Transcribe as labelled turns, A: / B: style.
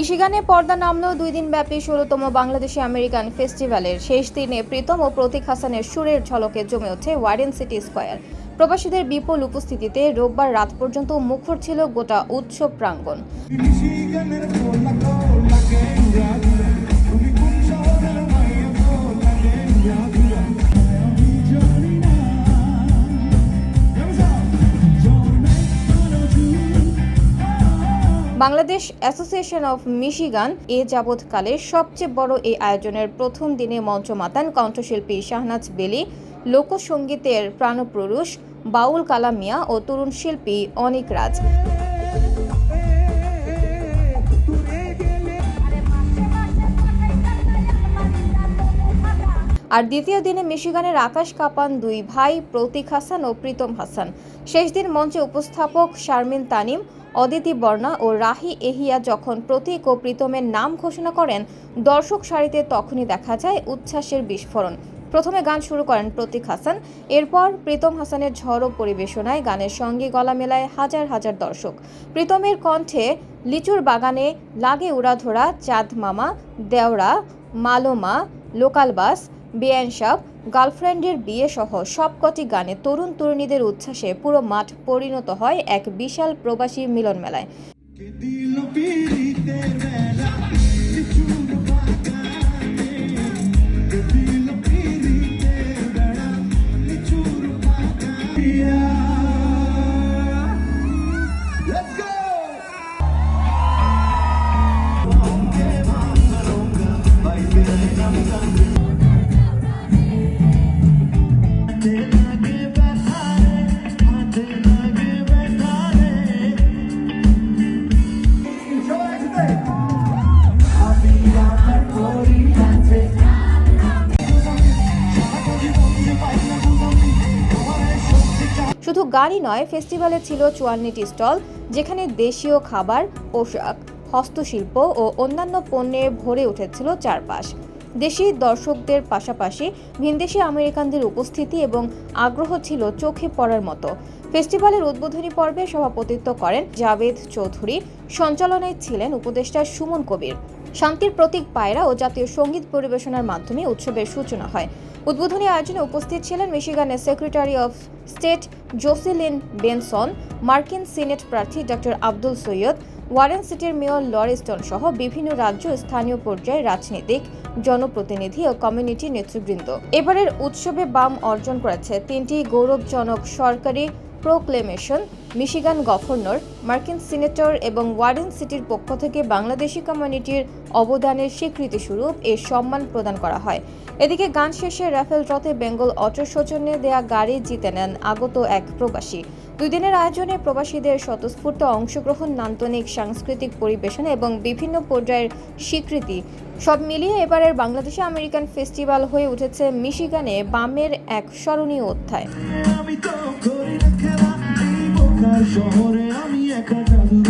A: মিশিগানে পর্দা নামল দুই দিনব্যাপী ষোলোতম বাংলাদেশি আমেরিকান ফেস্টিভ্যালের শেষ দিনে প্রীতম ও প্রতীক হাসানের সুরের ঝলকে জমে ওঠে ওয়ারেন সিটি স্কয়ার। প্রবাসীদের বিপুল উপস্থিতিতে রোববার রাত পর্যন্ত মুখর ছিল গোটা উৎসব প্রাঙ্গণ। বাংলাদেশ অ্যাসোসিয়েশন অফ মিশিগান এ যাবৎকালে সবচেয়ে বড় এই আয়োজনের প্রথম দিনে মঞ্চ মাতান কণ্ঠশিল্পী শাহনাজ বেলি, লোকসঙ্গীতের প্রাণপুরুষ বাউল কালামিয়া ও তরুণ শিল্পী অনিক রাজ। আর দ্বিতীয় দিনে মিশিগানের আকাশ কাঁপান দুই ভাই, প্রতীক হাসান ও প্রীতম হাসান। শেষ দিন মঞ্চে উপস্থাপক শারমিন তানিম, অদিতি বর্ণা ও রাহি এহিয়া যখন প্রতীক ও প্রীতমের নাম ঘোষণা করেন, দর্শক সারিতে তখনই দেখা যায় উচ্ছ্বাসের বিস্ফোরণ। প্রথমে গান শুরু করেন প্রতীক হাসান, এরপর প্রীতম হাসানের ঝড়ো পরিবেশনায় গানের সঙ্গে গলা মেলায় হাজার হাজার দর্শক। প্রীতমের কণ্ঠে লিচুর বাগানে লাগে উড়াধরা চাঁদ মামা দেওড়া মালোমা, লোকাল বাস বেআইনসাব গার্লফ্রেন্ডের বিয়ে সহ সবকটি গানে তরুণ তরুণীদের উচ্ছ্বাসে পুরো মাঠ পরিণত হয় এক বিশাল প্রবাসী মিলন মেলায়
B: কে
A: শুধু গানই নয়, ফেস্টিভ্যালে ছিল চুয়ান্নটি স্টল, যেখানে দেশীয় খাবার, পোশাক, হস্তশিল্প ও অন্যান্য পণ্যে ভরে উঠেছিল চারপাশ। দেশি দর্শকদের পাশাপাশি ভিনদেশি আমেরিকানদের উপস্থিতি এবং আগ্রহ ছিল চোখে পড়ার মতো। ফেস্টিভ্যালের উদ্বোধনী পর্বে সভাপতিত্ব করেন জাভেদ চৌধুরী, সঞ্চালনায় ছিলেন উপদেষ্টা সুমন কবির। শান্তির প্রতীক পায়রা ও জাতীয় সংগীত পরিবেশনার মাধ্যমে উৎসবের সূচনা হয়। উদ্বোধনী আয়োজনে উপস্থিত ছিলেন মিশিগানের secretary of state Jocelyn Benson, মার্কিন সিনেট প্রার্থী ডক্টর আব্দুল সৈয়দ, ওয়ারেন সিটির মেয়র লরেস্টন সহ বিভিন্ন রাজ্য স্থানীয় পর্যায়ে রাজনীতিক জনপ্রতিনিধি ও কমিউনিটি নেতৃবৃন্দ। এবারের উৎসবে বাম অর্জন করেছে তিনটি গৌরবজনক সরকারি প্রোক্লেমেশন মিশিগান গভর্নর মার্কিন সিনেটর এবং ওয়ারেন সিটির পক্ষ থেকে বাংলাদেশি কমিউনিটির অবদানের স্বীকৃতিস্বরূপ এ সম্মান প্রদান করা হয়। এদিকে গান শেষে রাফেল রথে বেঙ্গল অটো সৌজন্যে দেয়া গাড়ি জিতে নেন আগত এক প্রবাসী। দুই দিনের আয়োজনে প্রবাসীদের স্বতঃস্ফূর্ত অংশগ্রহণ নান্তনিক সাংস্কৃতিক পরিবেশন এবং বিভিন্ন পর্যায়ের স্বীকৃতি সব মিলিয়ে এবারের বাংলাদেশে আমেরিকান ফেস্টিভ্যাল হয়ে উঠেছে মিশিগানে বামের এক স্মরণীয় অধ্যায়।
B: শহরে আমি একা প্রেম